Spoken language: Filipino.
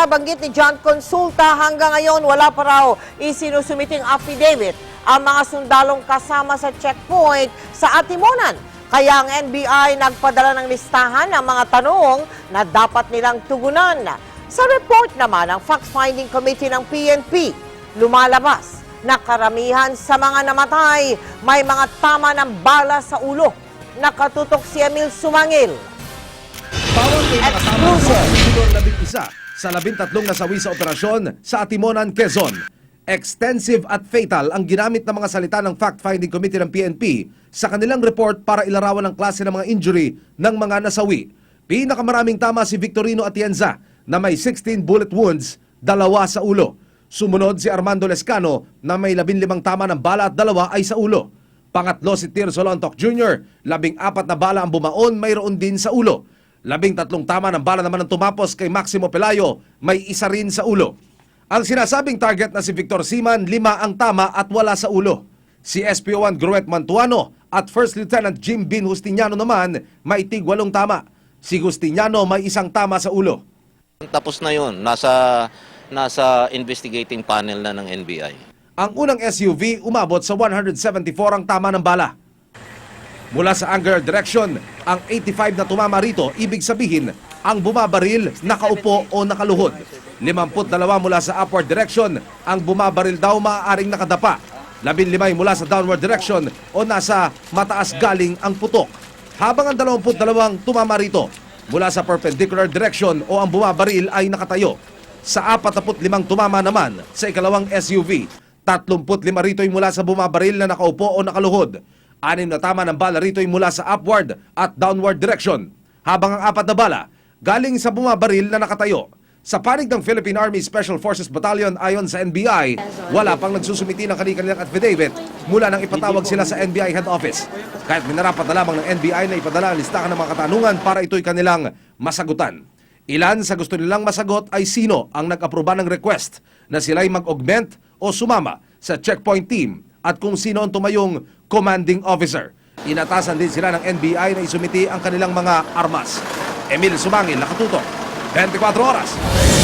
nabanggit ni John Consulta, hanggang ngayon wala pa raw isinusumiting affidavit ang mga sundalong kasama sa checkpoint sa Atimonan. Kaya ang NBI nagpadala ng listahan ng mga tanong na dapat nilang tugunan. Sa report naman ng Fact-Finding Committee ng PNP, lumalabas na karamihan sa mga namatay may mga tama ng bala sa ulo. Nakatutok si Emil Sumangil. Bawal may Exclusive. sa Sidor labing isa sa labintatlong nasawi sa operasyon sa Atimonan, Quezon. Extensive at fatal ang ginamit ng mga salita ng fact-finding committee ng PNP sa kanilang report para ilarawan ang klase ng mga injury ng mga nasawi. Pinakamaraming tama si Victorino Atienza na may 16 bullet wounds, dalawa sa ulo. Sumunod si Armando Lescano na may 15 tama ng bala at dalawa ay sa ulo. Pangatlo si Tirso Lontok Jr., labing apat na bala ang bumaon, mayroon din sa ulo. Labing tatlong tama ng bala naman ang tumapos kay Maximo Pelayo, may isa rin sa ulo. Ang sinasabing target na si Victor Siman, lima ang tama at wala sa ulo. Si SPO1 Gruet Mantuano at First Lieutenant Jim Bin Justiniano naman may tig walong tama. Si Justiniano may isang tama sa ulo. Tapos na yun, nasa, nasa investigating panel na ng NBI. Ang unang SUV umabot sa 174 ang tama ng bala. Mula sa angular direction, ang 85 na tumama rito, ibig sabihin, ang bumabaril, nakaupo o nakaluhod. 52 mula sa upward direction, ang bumabaril daw maaaring nakadapa. 15 mula sa downward direction o nasa mataas galing ang putok. Habang ang 22 tumama rito, mula sa perpendicular direction o ang bumabaril ay nakatayo. Sa 45 tumama naman sa ikalawang SUV, 35 rito ay mula sa bumabaril na nakaupo o nakaluhod. Anim na tama ng bala rito ay mula sa upward at downward direction. Habang ang apat na bala, galing sa bumabaril na nakatayo. Sa panig ng Philippine Army Special Forces Battalion ayon sa NBI, wala pang nagsusumiti ng kanilang affidavit mula nang ipatawag sila sa NBI head office. Kahit minarapat na lamang ng NBI na ipadala ang listahan ng mga katanungan para ito'y kanilang masagutan. Ilan sa gusto nilang masagot ay sino ang nag-aproba ng request na sila'y mag-augment o sumama sa checkpoint team at kung sino ang tumayong commanding officer. Inatasan din sila ng NBI na isumiti ang kanilang mga armas. Emil Sumangil, nakatutok. 24 oras.